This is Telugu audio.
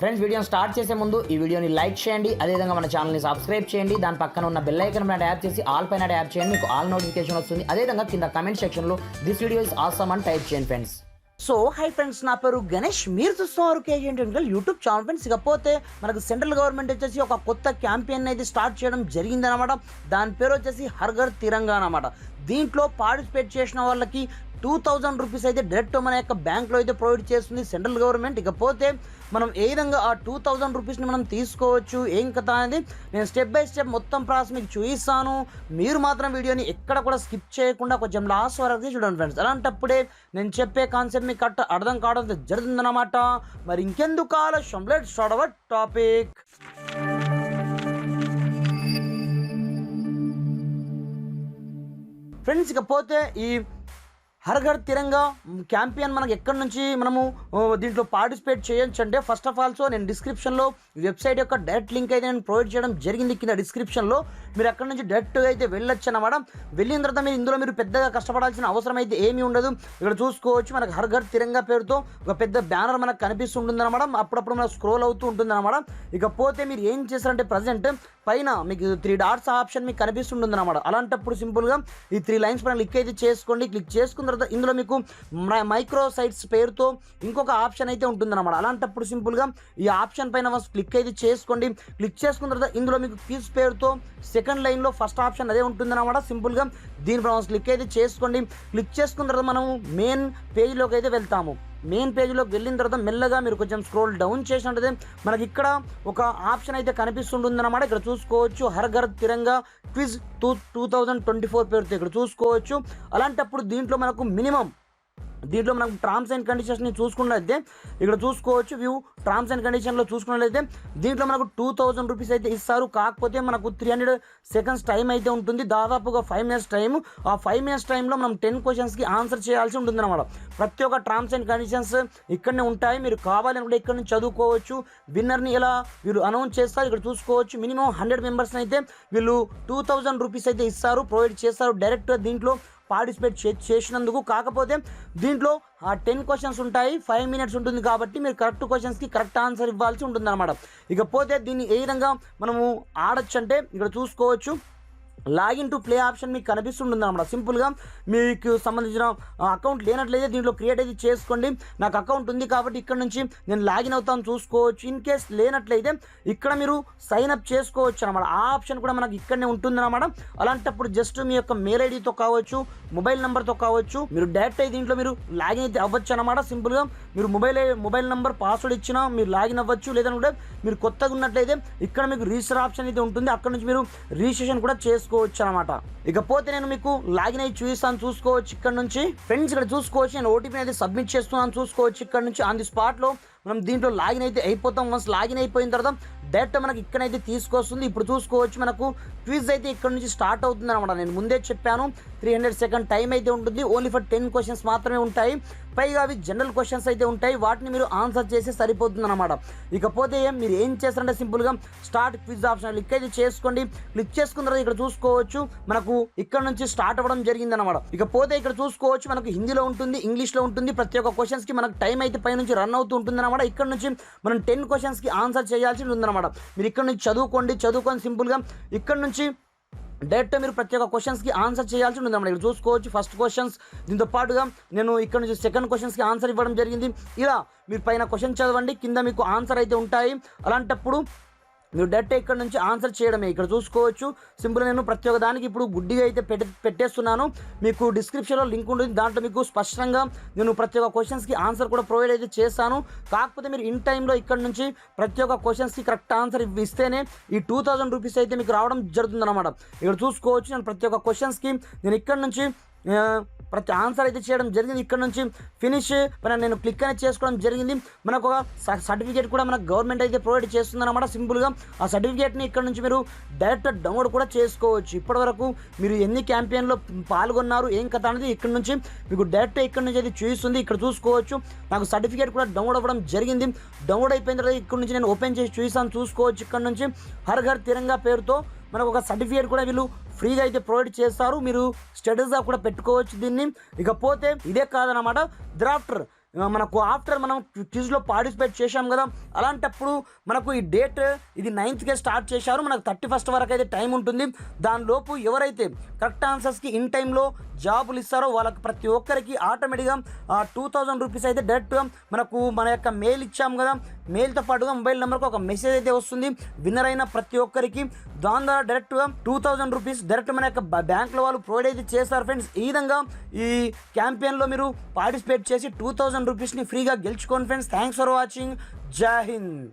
ఫ్రెండ్స్ వీడియోని స్టార్ట్ చేసే ముందు ఈ వీడియోని లైక్ చేయండి. అదేవిధంగా మన ఛానల్ని సబ్స్క్రైబ్ చేయండి. దాని పక్కన ఉన్న బెల్ ఐకన్ పైన యాప్ చేసి ఆల్ పైన యాప్ చేయండి. మీకు ఆల్ నోటిఫికేషన్ వస్తుంది. అదేవిధంగా కింద కమెంట్ సెక్షన్లో దిస్ వీడియో ఇస్ ఆసమ్ అని టైప్ చేయండి ఫ్రెండ్స్ సో హై ఫ్రెండ్స్ నా పేరు గణేష్. మీరు చూస్తున్నారు KG technical YouTube channel friends ఇకపోతే మనకు సెంట్రల్ గవర్నమెంట్ వచ్చేసి ఒక కొత్త క్యాంపెయిన్ అయితే స్టార్ట్ చేయడం జరిగిందనమాట దాని పేరు వచ్చేసి హర్ఘర్ తిరంగా అనమాట దీంట్లో పార్టిసిపేట్ చేసిన వాళ్ళకి టూ థౌజండ్ రూపీస్ అయితే డైరెక్ట్ మన యొక్క బ్యాంక్లో అయితే ప్రొవైడ్ చేస్తుంది సెంట్రల్ గవర్నమెంట్ ఇకపోతే మనం ఏ విధంగా ఆ టూ థౌజండ్ రూపీస్ని మనం తీసుకోవచ్చు ఏం కథ అనేది నేను స్టెప్ బై స్టెప్ మొత్తం ప్రాసెస్ మీకు చూపిస్తాను. మీరు మాత్రం వీడియోని ఎక్కడ కూడా స్కిప్ చేయకుండా కొంచెం లాస్ట్ వరకు చూడండి ఫ్రెండ్స్ అలాంటప్పుడే నేను చెప్పే కాన్సెప్ట్ మీకు కరెక్ట్ అర్థం కావడం జరుగుతుందన్నమాట. మరి ఇంకెందుకు ఆలస్యం? Let start our topic friends ఇకపోతే ఈ హర్ తిరంగా క్యాంపియన్ మనకు ఎక్కడి నుంచి మనము దీంట్లో పార్టిసిపేట్ చేయొచ్చు అంటే ఫస్ట్ ఆఫ్ ఆల్సో నేను డిస్క్రిప్షన్లో వెబ్సైట్ యొక్క డైరెక్ట్ లింక్ అయితే నేను ప్రొవైడ్ చేయడం జరిగింది కింద డిస్క్రిప్షన్లో మీరు అక్కడ నుంచి డైరెక్ట్గా అయితే వెళ్ళొచ్చు అన్నమాట వెళ్ళిన తర్వాత మీరు ఇందులో మీరు పెద్దగా కష్టపడాల్సిన అవసరం అయితే ఏమీ ఉండదు. ఇక్కడ చూసుకోవచ్చు మనకు హర్ ఘర్ తిరంగా పేరుతో ఒక పెద్ద బ్యానర్ మనకు కనిపిస్తుంటుంది అనమాట అప్పుడప్పుడు మనకు స్క్రోల్ అవుతూ ఉంటుంది అనమాట ఇకపోతే మీరు ఏం చేస్తారంటే ప్రజెంట్ పైన మీకు త్రీ డాట్స్ ఆప్షన్ మీకు కనిపిస్తుంటుంది అనమాట అలాంటప్పుడు సింపుల్గా ఈ త్రీ లైన్స్ పైన క్లిక్ అయితే చేసుకోండి. క్లిక్ చేసుకున్న తర్వాత ఇందులో మీకు మైక్రో సైట్స్ పేరుతో ఇంకొక ఆప్షన్ అయితే ఉంటుందన్నమాట అలాంటప్పుడు సింపుల్గా ఈ ఆప్షన్ పైన క్లిక్ క్లిక్ అయితే చేసుకోండి. క్లిక్ చేసుకున్న తర్వాత ఇందులో మీకు క్విజ్ పేరుతో సెకండ్ లైన్లో ఫస్ట్ ఆప్షన్ అదే ఉంటుందన్నమాట. సింపుల్గా దీనిపైన క్లిక్ అయితే చేసుకోండి. క్లిక్ చేసుకున్న తర్వాత మనం మెయిన్ పేజ్లోకి అయితే వెళ్తాము. మెయిన్ పేజ్లోకి వెళ్ళిన తర్వాత మెల్లగా మీరు కొంచెం స్క్రోల్ డౌన్ చేసినట్టు మనకి ఇక్కడ ఒక ఆప్షన్ అయితే కనిపిస్తుంటుంది అనమాట ఇక్కడ చూసుకోవచ్చు Har Ghar Tiranga quiz two two thousand twenty four పేరుతో ఇక్కడ చూసుకోవచ్చు. అలాంటప్పుడు దీంట్లో మనకు మినిమం దీంట్లో మనం టర్మ్స్ అండ్ కండిషన్స్ని చూసుకున్నట్లయితే ఇక్కడ చూసుకోవచ్చు వ్యూ టర్మ్స్ అండ్ కండిషన్లో చూసుకున్నట్లయితే దీంట్లో మనకు టూ థౌజండ్ రూపీస్ అయితే ఇస్తారు. కాకపోతే మనకు త్రీ హండ్రెడ్ సెకండ్స్ టైం అయితే ఉంటుంది. దాదాపుగా ఫైవ్ మినిట్స్ టైం ఆ ఫైవ్ మినిట్స్ టైంలో మనం టెన్ క్వశ్చన్స్కి ఆన్సర్ చేయాల్సి ఉంటుంది అనమాట ప్రతి ఒక్క టర్మ్స్ అండ్ కండిషన్స్ ఇక్కడనే ఉంటాయి. మీరు కావాలనుకుంటే ఇక్కడ నుంచి చదువుకోవచ్చు. విన్నర్ని ఇలా వీళ్ళు అనౌన్స్ చేస్తారు ఇక్కడ చూసుకోవచ్చు. మినిమం హండ్రెడ్ మెంబర్స్ అయితే వీళ్ళు టూ థౌజండ్ రూపీస్ అయితే ఇస్తారు ప్రొవైడ్ చేస్తారు. డైరెక్ట్గా దీంట్లో పార్టిసిపేట్ చే చేసినందుకు కాకపోతే దీంట్లో ఆ టెన్ క్వశ్చన్స్ ఉంటాయి ఫైవ్ మినిట్స్ ఉంటుంది కాబట్టి మీరు కరెక్ట్ క్వశ్చన్స్కి కరెక్ట్ ఆన్సర్ ఇవ్వాల్సి ఉంటుంది అనమాట ఇకపోతే దీన్ని ఏ విధంగా మనము ఆడచ్చు అంటే ఇక్కడ చూసుకోవచ్చు. లాగిన్ టు ప్లే ఆప్షన్ మీకు కనిపిస్తుంటుంది అనమాట సింపుల్గా మీకు సంబంధించిన అకౌంట్ లేనట్లయితే దీంట్లో క్రియేట్ అయితే చేసుకోండి. నాకు అకౌంట్ ఉంది కాబట్టి ఇక్కడ నుంచి నేను లాగిన్ అవుతాను చూసుకోవచ్చు. ఇన్ కేస్ లేనట్లయితే ఇక్కడ మీరు సైన్ అప్ చేసుకోవచ్చు అనమాట ఆ ఆప్షన్ కూడా మనకి ఇక్కడనే ఉంటుంది అనమాట అలాంటప్పుడు జస్ట్ మీ యొక్క మెయిల్ ఐడితో కావచ్చు మొబైల్ నెంబర్తో కావచ్చు మీరు డైరెక్ట్ అయితే దీంట్లో మీరు లాగిన్ అయితే అవ్వచ్చు అనమాట సింపుల్గా మీరు మొబైల్ మొబైల్ నెంబర్ పాస్వర్డ్ ఇచ్చినా మీరు లాగిన్ అవ్వచ్చు. లేదంటే మీరు కొత్తగా ఉన్నట్లయితే ఇక్కడ మీకు రిజిస్టర్ ఆప్షన్ అయితే ఉంటుంది. అక్కడ నుంచి మీరు రిజిస్ట్రేషన్ కూడా చేసుకోవచ్చు అనమాట ఇకపోతే నేను మీకు లాగిన్ అయ్యి చూపిస్తాను చూసుకోవచ్చు ఇక్కడ నుంచి. ఫ్రెండ్స్ ఇక్కడ చూసుకోవచ్చు. నేను ఓటీపీ అయితే సబ్మిట్ చేస్తున్నాను చూసుకోవచ్చు ఇక్కడ నుంచి. ఆన్ ది స్పాట్లో మనం దీంట్లో లాగిన్ అయితే అయిపోతాం. వన్స్ లాగిన్ అయిపోయిన తర్వాత డైరెక్ట్ మనకి ఇక్కడైతే తీసుకొస్తుంది. ఇప్పుడు చూసుకోవచ్చు మనకు క్విజ్ అయితే ఇక్కడ నుంచి స్టార్ట్ అవుతుంది అనమాట నేను ముందే చెప్పాను త్రీ హండ్రెడ్ సెకండ్ టైం అయితే ఉంటుంది. ఓన్లీ ఫర్ టెన్ క్వశ్చన్స్ మాత్రమే ఉంటాయి. పైగా అవి జనరల్ క్వశ్చన్స్ అయితే ఉంటాయి. వాటిని మీరు ఆన్సర్ చేసి సరిపోతుంది అనమాట ఇకపోతే మీరు ఏం చేస్తారంటే సింపుల్గా స్టార్ట్ క్విజ్ ఆప్షన్ క్లిక్ అయితే చేసుకోండి. క్లిక్ చేసుకున్న తర్వాత ఇక్కడ చూసుకోవచ్చు మనకు ఇక్కడ నుంచి స్టార్ట్ అవ్వడం జరిగింది అనమాట ఇకపోతే ఇక్కడ చూసుకోవచ్చు మనకు హిందీలో ఉంటుంది ఇంగ్లీష్లో ఉంటుంది. ప్రతి ఒక్క క్వశ్చన్స్కి మనకు టైం అయితే పై నుంచి రన్ అవుతూ ఉంటుంది అనమాట ఇక్కడ నుంచి మనం టెన్ క్వశ్చన్స్కి ఆన్సర్ చేయాల్సి ఉందన్నమాట మీరు ఇక్కడ నుంచి చదువుకోండి చదువుకొని సింపుల్గా ఇక్కడ నుంచి డైరెక్ట్ మీరు ప్రతి ఒక్క క్వశ్చన్స్కి ఆన్సర్ చేయాల్సి ఉంటుంది అన్నమాట ఇక్కడ చూసుకోవచ్చు ఫస్ట్ క్వశ్చన్స్. దీంతో పాటుగా నేను ఇక్కడ నుంచి సెకండ్ క్వశ్చన్స్కి ఆన్సర్ ఇవ్వడం జరిగింది. ఇలా మీరు పైన క్వశ్చన్ చదవండి కింద మీకు ఆన్సర్ అయితే ఉంటాయి. అలాంటప్పుడు మీరు డైరెక్ట్ ఇక్కడ నుంచి ఆన్సర్ చేయడమే. ఇక్కడ చూసుకోవచ్చు. సింపుల్ నేను ప్రతి ఒక్క దానికి ఇప్పుడు గుడ్డిగా అయితే పెట్టే పెట్టేస్తున్నాను. మీకు డిస్క్రిప్షన్లో లింక్ ఉంటుంది. దాంట్లో మీకు స్పష్టంగా నేను ప్రతి ఒక్క క్వశ్చన్స్కి ఆన్సర్ కూడా ప్రొవైడ్ అయితే చేస్తాను. కాకపోతే మీరు ఇన్ టైంలో ఇక్కడ నుంచి ప్రతి ఒక్క క్వశ్చన్స్కి కరెక్ట్ ఆన్సర్ ఇస్తేనే ఈ టూ థౌజండ్ రూపీస్ అయితే మీకు రావడం జరుగుతుందన్నమాట. ఇక్కడ చూసుకోవచ్చు. నేను ప్రతి ఒక్క క్వశ్చన్స్కి నేను ఇక్కడ నుంచి ప్రతి ఆన్సర్ అయితే చేయడం జరిగింది. ఇక్కడ నుంచి ఫినిష్. మన నేను క్లిక్ అనేది చేసుకోవడం జరిగింది. మనకు ఒక సర్టిఫికేట్ కూడా మనకు గవర్నమెంట్ అయితే ప్రొవైడ్ చేస్తుంది అనమాట సింపుల్గా. ఆ సర్టిఫికేట్ని ఇక్కడ నుంచి మీరు డైరెక్ట్ డౌన్లోడ్ కూడా చేసుకోవచ్చు. ఇప్పటివరకు మీరు ఎన్ని క్యాంపెయిన్లో పాల్గొన్నారు ఏం కథ అనేది ఇక్కడ నుంచి మీకు డైరెక్ట్ ఇక్కడ నుంచి అయితే చూపిస్తుంది. ఇక్కడ చూసుకోవచ్చు. నాకు సర్టిఫికేట్ కూడా డౌన్లోడ్ అవ్వడం జరిగింది. డౌన్లోడ్ అయిపోయిన తర్వాత ఇక్కడ నుంచి నేను ఓపెన్ చేసి చూసాను చూసుకోవచ్చు. ఇక్కడ నుంచి హర్ ఘర్ తిరంగా పేరుతో మనకు ఒక సర్టిఫికేట్ కూడా వీళ్ళు ఫ్రీగా అయితే ప్రొవైడ్ చేస్తారు. మీరు స్టేటస్గా కూడా పెట్టుకోవచ్చు దీన్ని. ఇకపోతే ఇదే కాదనమాట డ్రాఫ్టర్ మనకు ఆఫ్టర్ మనం క్విజ్లో పార్టిసిపేట్ చేశాం కదా అలాంటప్పుడు మనకు ఈ డేట్ ఇది నైన్త్కే స్టార్ట్ చేశారు. మనకు థర్టీ ఫస్ట్ వరకు అయితే టైం ఉంటుంది. దానిలోపు ఎవరైతే కరెక్ట్ ఆన్సర్స్కి ఇన్ టైంలో జాబులు ఇస్తారో వాళ్ళకి ప్రతి ఒక్కరికి ఆటోమేటిక్గా టూ థౌజండ్ రూపీస్ అయితే డైరెక్ట్గా మనకు మన యొక్క మెయిల్ ఇచ్చాము కదా. మెయిల్తో పాటుగా మొబైల్ నెంబర్కి ఒక మెసేజ్ అయితే వస్తుంది. విన్నర్ అయిన ప్రతి ఒక్కరికి దాని ద్వారా డైరెక్ట్గా టూ థౌజండ్ రూపీస్ డైరెక్ట్ మన యొక్క బ్యాంక్లో వాళ్ళు ప్రొవైడ్ అయితే చేస్తారు ఫ్రెండ్స్ ఈ విధంగా ఈ క్యాంపెయిన్లో మీరు పార్టిసిపేట్ చేసి టూ థౌజండ్ రూపీస్ని ఫ్రీగా గెలుచుకోండి friends thanks for watching Jai Hind